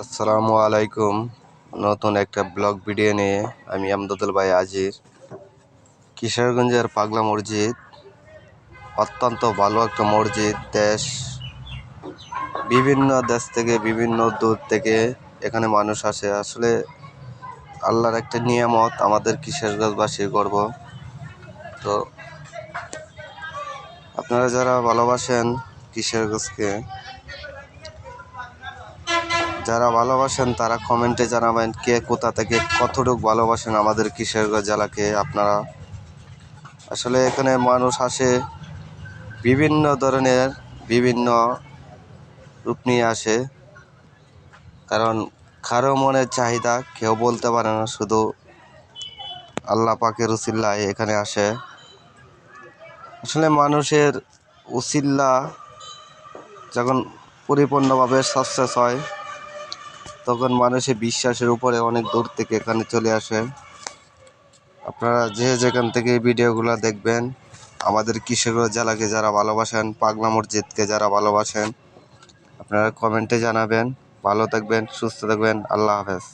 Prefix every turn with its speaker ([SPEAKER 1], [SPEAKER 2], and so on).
[SPEAKER 1] আসসালামু আলাইকুম। নতুন একটা ব্লগ ভিডিও নিয়ে আমি আমদাদুল ভাই আজির। কিশোরগঞ্জের পাগলা মসজিদ, অত্যন্ত ভালো একটা মসজিদ, দেশ, বিভিন্ন দেশ থেকে, বিভিন্ন দূর থেকে এখানে মানুষ আসে। আসলে আল্লাহর একটা নিয়ামত, আমাদের কিশোরগঞ্জবাসীর গর্ব। তো আপনারা যারা ভালোবাসেন কিশোরগঞ্জকে যারা ভালোবাসেন, তারা কমেন্টে জানাবেন কে কোথা থেকে কতটুকু ভালোবাসেন আমাদের কিশোরগঞ্জ জেলাকে আপনারা। আসলে এখানে মানুষ আসে, বিভিন্ন ধরনের, বিভিন্ন রূপ নিয়ে আসে। কারণ কারও মনের চাহিদা কেউ বলতে পারে না, শুধু আল্লাহ পাকের উসিল্লায় এখানে আসে। আসলে মানুষের উসিল্লা যখন পরিপূর্ণভাবে সাকসেস হয় তখন মানুষে বিশ্বাসের উপরে অনেক দূর থেকে এখানে চলে আসে। আপনারা যে যেখান থেকে ভিডিওগুলো দেখবেন, আমাদের কিশোরগঞ্জ জেলাকে যারা ভালোবাসেন, পাগলা মসজিদকে যারা ভালোবাসেন, আপনারা কমেন্টে জানাবেন। ভালো থাকবেন, সুস্থ থাকবেন। আল্লাহ হাফেজ।